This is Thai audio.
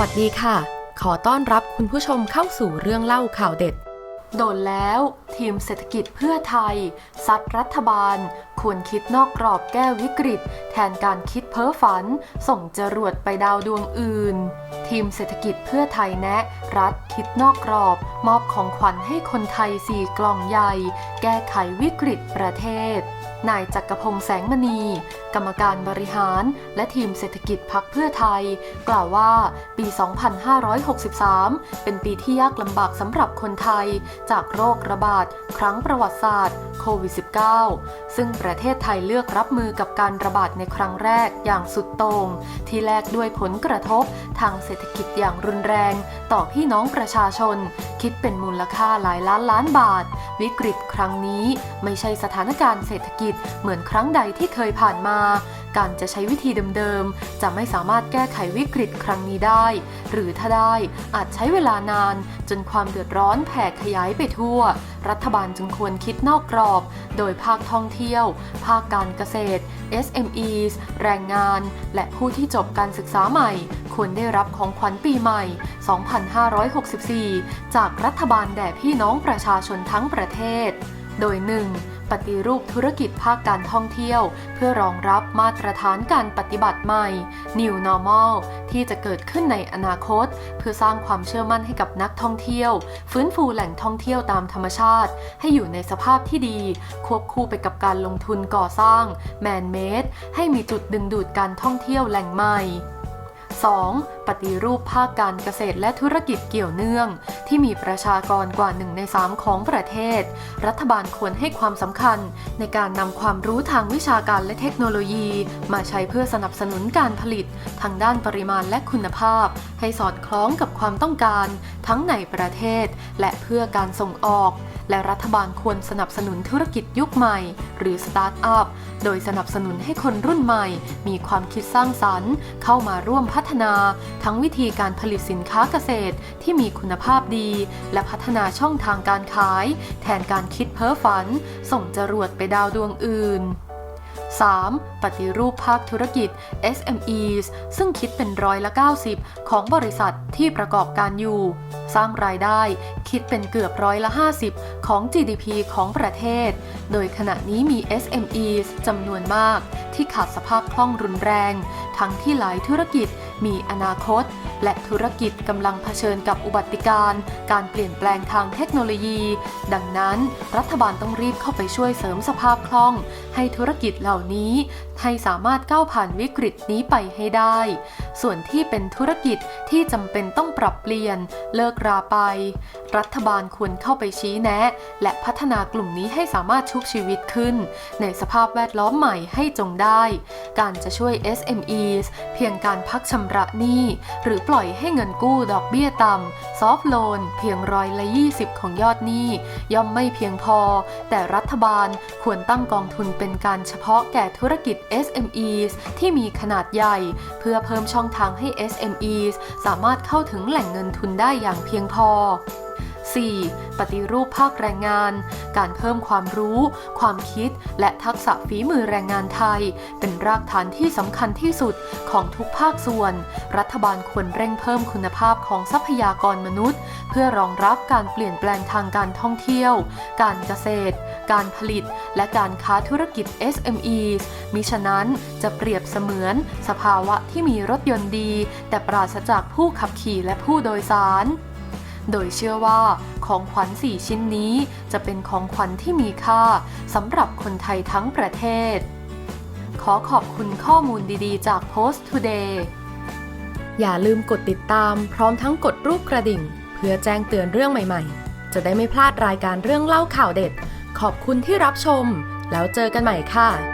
วัสดีค่ะ ขอต้อนรับคุณผู้ชมเข้าสู่เรื่องเล่าข่าวเด็ด โดนแล้ว ทีมเศรษฐกิจเพื่อไทย ซัดรัฐบาล ควรคิดนอกกรอบแก้วิกฤต แทนการคิดเพ้อฝัน ส่งจรวดไปดาวดวงอื่น ทีมเศรษฐกิจเพื่อไทยแนะ รัฐคิดนอกกรอบ มอบของขวัญให้คนไทยสี่กล่องใหญ่ แก้ไขวิกฤตประเทศ นายจักรพงษ์แสงมณี กรรมการบริหาร และทีมเศรษฐกิจพักเพื่อไทย กล่าวว่าปี 2563 เป็นปีที่ยากลำบากสำหรับคนไทย จากโรคระบาดครั้งประวัติศาสตร์โควิด -19 ซึ่งประประเทศไทยเลือกรับมือกับการระบาดในครั้งแรกอย่างสุดโต่งที่แลกด้วยผลกระทบทางเศรษฐกิจอย่างรุนแรง ต่อพี่น้องประชาชน คิดเป็นมูลค่าหลายล้านล้านบาท วิกฤตครั้งนี้ไม่ใช่สถานการณ์เศรษฐกิจเหมือนครั้งใดที่เคยผ่านมา การจะใช้วิธีเดิมๆ จะไม่สามารถแก้ไขวิกฤตครั้งนี้ได้ หรือถ้าได้อาจใช้เวลานานจนความเดือดร้อนแผ่ขยายไปทั่ว รัฐบาลจึงควรคิดนอกกรอบ โดยภาคท่องเที่ยว ภาคการเกษตร SMEs แรงงาน และผู้ที่จบการศึกษาใหม่ ควรได้รับของขวัญปีใหม่ 2564 จากรัฐบาลแด่พี่น้องประชาชนทั้งประเทศ โดย 1. ปฏิรูปธุรกิจภาคการท่องเที่ยว เพื่อรองรับมาตรฐานการปฏิบัติใหม่ New Normal ที่จะเกิดขึ้นในอนาคต เพื่อสร้างความเชื่อมั่นให้กับนักท่องเที่ยว ฟื้นฟูแหล่งท่องเที่ยวตามธรรมชาติ ให้อยู่ในสภาพที่ดี ควบคู่ไปกับการลงทุนก่อสร้าง Man Made ให้มีจุดดึงดูดการท่องเที่ยวแหล่งใหม่ 2. ปฏิรูปภาคการเกษตรและธุรกิจเกี่ยวเนื่อง ที่มีประชากรกว่า1ใน3 ของประเทศ รัฐบาลควรให้ความสำคัญ ในการนำความรู้ทางวิชาการและเทคโนโลยี มาใช้เพื่อสนับสนุนการผลิต ทางด้านปริมาณและคุณภาพ ให้สอดคล้องกับความต้องการ ทั้งในประเทศ และเพื่อการส่งออก และรัฐบาลควรสนับสนุนธุรกิจยุคใหม่ หรือสตาร์ทอัพโดยสนับสนุนให้คนรุ่นใหม่ มีความคิดสร้างสรรค์ เข้ามาร่วมพัฒนา ทั้งวิธีการผลิตสินค้าเกษตรที่มีคุณภาพดี และพัฒนาช่องทางการขาย แทนการคิดเพ้อฝัน ส่งจรวดไปดาวดวงอื่น 3. ปฏิรูปภาคธุรกิจ SMEs ซึ่งคิดเป็นร้อยละ 90 ของบริษัทที่ประกอบการอยู่ สร้างรายได้คิดเป็นเกือบร้อยละ 50 ของ GDP ของประเทศ โดยขณะนี้มี SMEs จำนวนมาก ที่ขาดสภาพคล่องรุนแรง ทั้งที่หลายธุรกิจ มีอนาคต และธุรกิจกำลังเผชิญกับอุบัติการ์การเปลี่ยนแปลงทางเทคโนโลยี ดังนั้น รัฐบาลต้องรีบเข้าไปช่วยเสริมสภาพคล่อง ให้ธุรกิจเหล่านี้ให้สามารถก้าวผ่านวิกฤตนี้ไปให้ได้ ส่วนที่เป็นธุรกิจที่จำเป็นต้องปรับเปลี่ยน เลิกราไป รัฐบาลควรเข้าไปชี้แนะ และพัฒนากลุ่มนี้ให้สามารถชุบชีวิตขึ้น ในสภาพแวดล้อมใหม่ให้จงได้ การจะช่วย SMEs เพียงการพักชำระหนี้หรือปล่อยให้เงินกู้ดอกเบี้ยต่ำซอฟโลน เพียงร้อยละ20 ของยอดหนี้ ย่อมไม่เพียงพอ แต่รัฐบาลควรตั้งกองทุนเป็นการเฉพาะแก่ธุรกิจ SMEs ที่มีขนาดใหญ่ เพื่อเพิ่มช่องทางให้ SMEs สามารถเข้าถึงแหล่งเงินทุนได้อย่างเพียงพอ 4. ปฏิรูปภาคแรงงาน การเพิ่มความรู้ ความคิด และทักษะฝีมือแรงงานไทย เป็นรากฐานที่สำคัญที่สุดของทุกภาคส่วน รัฐบาลควรเร่งเพิ่มคุณภาพของทรัพยากรมนุษย์ เพื่อรองรับการเปลี่ยนแปลงทางการท่องเที่ยว การเกษตร การผลิต และการค้าธุรกิจ SMEs มิฉะนั้นจะเปรียบเสมือน สภาวะที่มีรถยนต์ดี แต่ปราศจากผู้ขับขี่และผู้โดยสาร โดยเชื่อว่าของขวัญ 4 ชิ้นนี้จะเป็นของขวัญที่มีค่าสำหรับคนไทยทั้งประเทศ ขอขอบคุณข้อมูลดีๆ จาก Post Today อย่าลืมกดติดตามพร้อมทั้งกดรูปกระดิ่ง เพื่อแจ้งเตือนเรื่องใหม่ๆ จะได้ไม่พลาดรายการเรื่องเล่าข่าวเด็ด ขอบคุณที่รับชม แล้วเจอกันใหม่ค่ะ